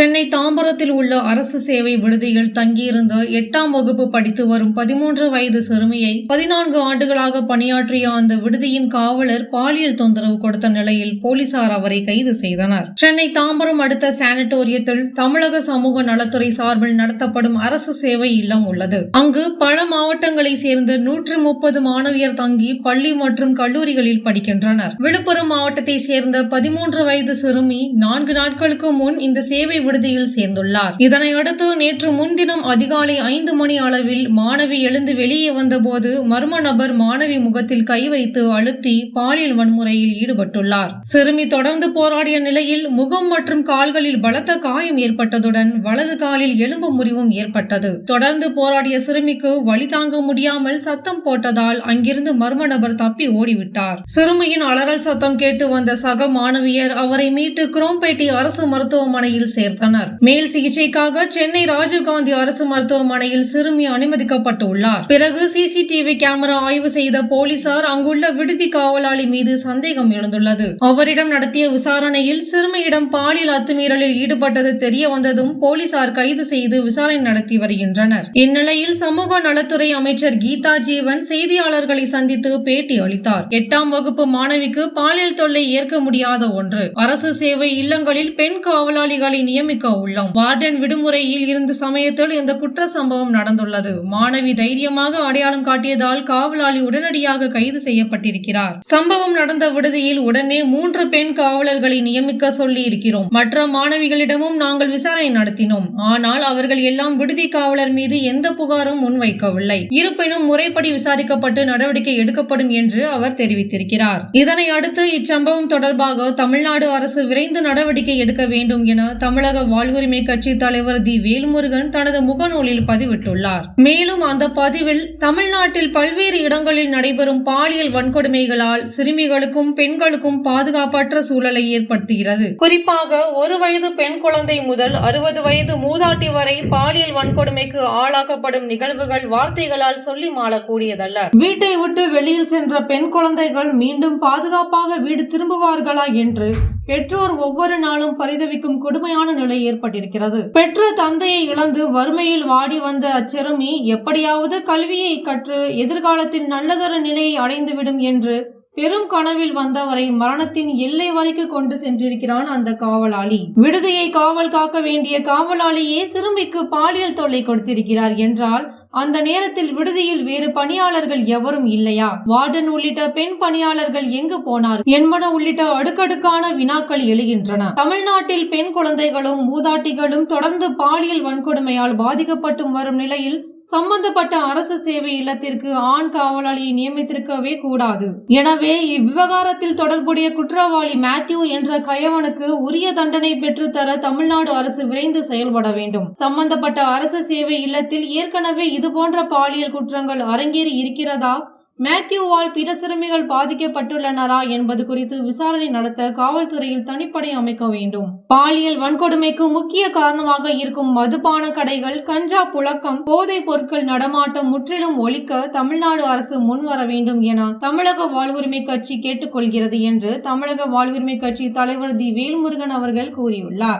சென்னை தாம்பரத்தில் உள்ள அரசு சேவை விடுதியில் தங்கியிருந்த எட்டாம் வகுப்பு படித்து வரும் பதிமூன்று வயது சிறுமியை பதினான்கு ஆண்டுகளாக பணியாற்றிய அந்த விடுதியின் காவலர் பாலியல் தொந்தரவு கொடுத்த நிலையில் போலீசார் அவரை கைது செய்தனர். சென்னை தாம்பரம் அடுத்த சானிட்டோரியத்தில் தமிழக சமூக நலத்துறை சார்பில் நடத்தப்படும் அரசு சேவை இல்லம் உள்ளது. அங்கு பல மாவட்டங்களை சேர்ந்த நூற்று முப்பது மாணவியர் தங்கி பள்ளி மற்றும் கல்லூரிகளில் படிக்கின்றனர். விழுப்புரம் மாவட்டத்தை சேர்ந்த பதிமூன்று வயது சிறுமி நான்கு நாட்களுக்கு முன் இந்த சேவை விடுதியில் சேர்ந்துள்ளார். இதனையடுத்து நேற்று முன்தினம் அதிகாலை ஐந்து மணி அளவில் மாணவி எழுந்து வெளியே வந்தபோது மர்ம நபர் மாணவி முகத்தில் கை வைத்து அழுத்தி பாலியல் வன்முறையில் ஈடுபட்டுள்ளார். சிறுமி தொடர்ந்து போராடிய நிலையில் முகம் மற்றும் கால்களில் பலத்த காயம் ஏற்பட்டதுடன் வலது காலில் எலும்பு முறிவும் ஏற்பட்டது. தொடர்ந்து போராடிய சிறுமிக்கு வழி தாங்க முடியாமல் சத்தம் போட்டதால் அங்கிருந்து மர்ம நபர் தப்பி ஓடிவிட்டார். சிறுமியின் அலறல் சத்தம் கேட்டு வந்த சக மாணவியர் அவரை மீட்டு குரோம்பேட்டை அரசு மருத்துவமனையில் தெரிவித்தனர். மேல் சிகிச்சைக்காக சென்னை ராஜீவ்காந்தி அரசு மருத்துவமனையில் சிறுமி அனுமதிக்கப்பட்டுள்ளார். பிறகு சிசிடிவி கேமரா ஆய்வு செய்த போலீசார் அங்குள்ள விடுதி காவலாளி மீது சந்தேகம் எழுந்துள்ளது. அவரிடம் நடத்திய விசாரணையில் சிறுமியிடம் பாலியல் அத்துமீறலில் ஈடுபட்டது தெரிய வந்ததும் போலீசார் கைது செய்து விசாரணை நடத்தி வருகின்றனர். இந்நிலையில் சமூக நலத்துறை அமைச்சர் கீதா ஜீவன் செய்தியாளர்களை சந்தித்து பேட்டி அளித்தார். எட்டாம் வகுப்பு மாணவிக்கு பாலியல் தொல்லை ஏற்க முடியாத ஒன்று. அரசு சேவை இல்லங்களில் பெண் காவலாளிகளை நியமி நியமிக்க உள்ளோம். வார்டன் விடுமுறையில் இருந்த சமயத்தில் இந்த குற்ற சம்பவம் நடந்துள்ளது. மாணவி தைரியமாக அடையாளம் காட்டியதால் காவலாளி உடனடியாக கைது செய்யப்பட்டிருக்கிறார். சம்பவம் நடந்த விடுதியில் உடனே மூன்று பெண் காவலர்களை நியமிக்க சொல்லி இருக்கிறோம் மற்ற மாணவிகளிடமும் நாங்கள் விசாரணை நடத்தினோம். ஆனால் அவர்கள் எல்லாம் விடுதி காவலர் மீது எந்த புகாரும் முன்வைக்கவில்லை. இருப்பினும் முறைப்படி விசாரிக்கப்பட்டு நடவடிக்கை எடுக்கப்படும் என்று அவர் தெரிவித்திருக்கிறார். இதனை அடுத்து இச்சம்பவம் தொடர்பாக தமிழ்நாடு அரசு விரைந்து நடவடிக்கை எடுக்க வேண்டும் என தமிழக வாழ்வுரிமை கட்சி தலைவர் தி. வேல்முருகன் தனது முகநூலில் பதிவிட்டுள்ளார். மேலும் அந்த பதிவில் தமிழ்நாட்டில் பல்வேறு இடங்களில் நடைபெறும் பாலியல் வன்கொடுமைகளால் சிறுமிகளுக்கும் பெண்களுக்கும் பாதுகாப்பற்ற சூழலை ஏற்படுத்துகிறது. குறிப்பாக ஒரு வயது பெண் குழந்தை முதல் அறுபது வயது மூதாட்டி வரை பாலியல் வன்கொடுமைக்கு ஆளாக்கப்படும் நிகழ்வுகள் வார்த்தைகளால் சொல்லி மாளக்கூடியதல்ல. வீட்டை விட்டு வெளியில் சென்ற பெண் குழந்தைகள் மீண்டும் பாதுகாப்பாக வீடு திரும்புவார்களா என்று பெற்றோர் ஒவ்வொரு நாளும் பரிதவிக்கும் கொடுமையான நிலை ஏற்பட்டிருக்கிறது. பெற்ற தந்தையை இழந்து வறுமையில் வாடி வந்த அச்சிறுமி எப்படியாவது கல்வியை கற்று எதிர்காலத்தில் நல்லதொரு நிலையை அடைந்துவிடும் என்று பெரும் கனவில் வந்தவரை மரணத்தின் எல்லை வரைக்கும் கொண்டு சென்றிருக்கிறான் அந்த காவலாளி. விடுதியை காவல் காக்க வேண்டிய காவலாளியே சிறுமிக்கு பாலியல் தொல்லை கொடுத்திருக்கிறார் என்றால் அந்த நேரத்தில் விடுதியில் வேறு பணியாளர்கள் எவரும் இல்லையா? வார்டன் உள்ளிட்ட பெண் பணியாளர்கள் எங்கு போனார்? என்பன உள்ளிட்ட அடுக்கடுக்கான வினாக்கள் எழுகின்றன. தமிழ்நாட்டில் பெண் குழந்தைகளும் மூதாட்டிகளும் தொடர்ந்து பாலியல் வன்கொடுமையால் பாதிக்கப்பட்டு வரும் நிலையில் சம்பந்தப்பட்ட அரசு சேவை இல்லத்திற்கு ஆண் காவலாளியை நியமித்திருக்கவே கூடாது. எனவே இவ்விவகாரத்தில் தொடர்புடைய குற்றவாளி மேத்யூ என்ற கயவனுக்கு உரிய தண்டனை பெற்றுத்தர தமிழ்நாடு அரசு விரைந்து செயல்பட வேண்டும். சம்பந்தப்பட்ட அரசு சேவை இல்லத்தில் ஏற்கனவே இதுபோன்ற பாலியல் குற்றங்கள் அரங்கேறி இருக்கிறதா? மேத்யூவால் பிற சிறுமிகள் பாதிக்கப்பட்டுள்ளனரா என்பது குறித்து விசாரணை நடத்த காவல்துறையில் தனிப்படை அமைக்க வேண்டும். பாலியல் வன்கொடுமைக்கு முக்கிய காரணமாக இருக்கும் மதுபான கடைகள் கஞ்சா புழக்கம் போதைப் பொருட்கள் நடமாட்டம் முற்றிலும் ஒழிக்க தமிழ்நாடு அரசு முன்வர வேண்டும் என தமிழக வாழ்வுரிமை கட்சி கேட்டுக்கொள்கிறது என்று தமிழக வாழ்வுரிமை கட்சி தலைவர் தி. வேல்முருகன் அவர்கள் கூறியுள்ளார்.